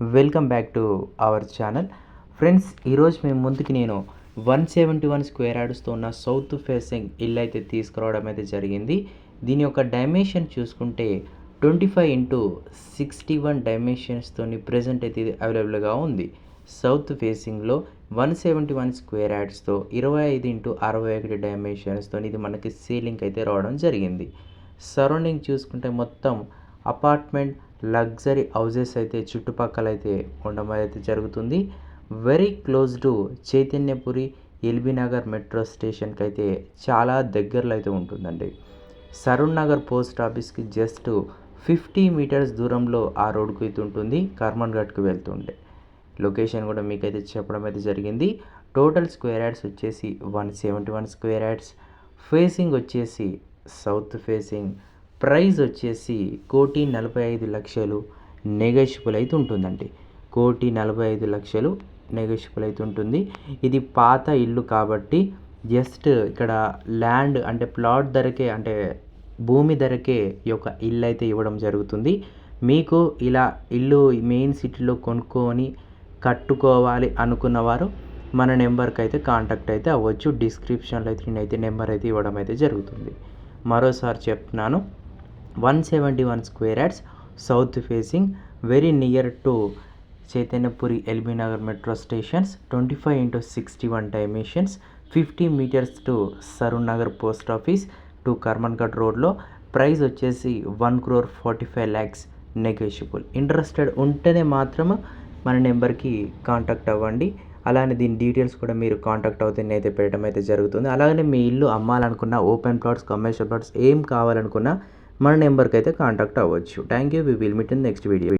Welcome back to our channel. Friends ఈరోజు మేము ముందుకి నేను వన్ సెవెంటీ వన్ స్క్వేర్ యార్డ్స్తో ఉన్న సౌత్ ఫేసింగ్ ఇల్లు అయితే తీసుకురావడం అయితే జరిగింది. దీని యొక్క డైమెన్షన్ చూసుకుంటే twenty five into sixty one డైమెన్షన్స్తోని present అయితే ఇది అవైలబుల్గా ఉంది. సౌత్ ఫేసింగ్లో వన్ సెవెంటీ వన్ స్క్వేర్ యార్డ్స్తో ఇరవై ఐదు ఇంటూ అరవై ఒకటి డైమెన్షన్స్తో ఇది మనకి సీలింగ్ అయితే రావడం జరిగింది. సరౌండింగ్ చూసుకుంటే మొత్తం అపార్ట్మెంట్ లగ్జరీ హౌజెస్ అయితే చుట్టుపక్కల అయితే ఉండడం అయితే జరుగుతుంది. Very close to Chaitanyapuri LB Nagar metro స్టేషన్కి అయితే చాలా దగ్గరలో అయితే ఉంటుందండి. సరుణ్ నగర్ పోస్ట్ ఆఫీస్కి జస్ట్ ఫిఫ్టీ మీటర్స్ దూరంలో ఆ రోడ్కు అయితే ఉంటుంది కర్మన్ ఘాట్కి వెళ్తుండే. లొకేషన్ కూడా మీకైతే చెప్పడం అయితే జరిగింది. టోటల్ స్క్వేర్ యాడ్స్ వచ్చేసి one seventy one square yards facing వచ్చేసి సౌత్ ఫేసింగ్ ప్రైజ్ వచ్చేసి కోటి నలభై ఐదు లక్షలు నెగోషియబుల్ అయితే ఉంటుందండి. కోటి నలభై ఐదు లక్షలు నెగోషియబుల్ అయితే ఉంటుంది. ఇది పాత ఇల్లు కాబట్టి జస్ట్ ఇక్కడ ల్యాండ్ అంటే ప్లాట్ ధరకే అంటే భూమి ధరకే ఈ యొక్క ఇల్లు అయితే ఇవ్వడం జరుగుతుంది. మీకు ఇలా ఇల్లు మెయిన్ సిటీలో కొనుక్కొని కట్టుకోవాలి అనుకున్నవారు మన నెంబర్కి అయితే కాంటాక్ట్ అయితే అవ్వచ్చు. డిస్క్రిప్షన్లో అయితే నేనైతే నెంబర్ అయితే ఇవ్వడం అయితే జరుగుతుంది. మరోసారి చెప్తున్నాను. One seventy one square yards south facing very near to Chaitanyapuri LB Nagar metro stations twenty five into sixty one dimensions fifty metres to Saroor Nagar post office to Karmanghat రోడ్లో. Price వచ్చేసి one crore forty five lakhs negotiable. Interested ఉంటేనే మాత్రం మన నెంబర్కి contact అవ్వండి. అలానే దీని details కూడా మీరు కాంటాక్ట్ అవుతే అయితే పెట్టడం అయితే జరుగుతుంది. అలాగనే మీ ఇల్లు అమ్మాలనుకున్న ఓపెన్ ప్లాట్స్ కమర్షియల్ ప్లాట్స్ ఏం కావాలనుకున్నా మన నెంబర్కి అయితే కాంటాక్ట్ అవ్వచ్చు. Thank you we will meet in next video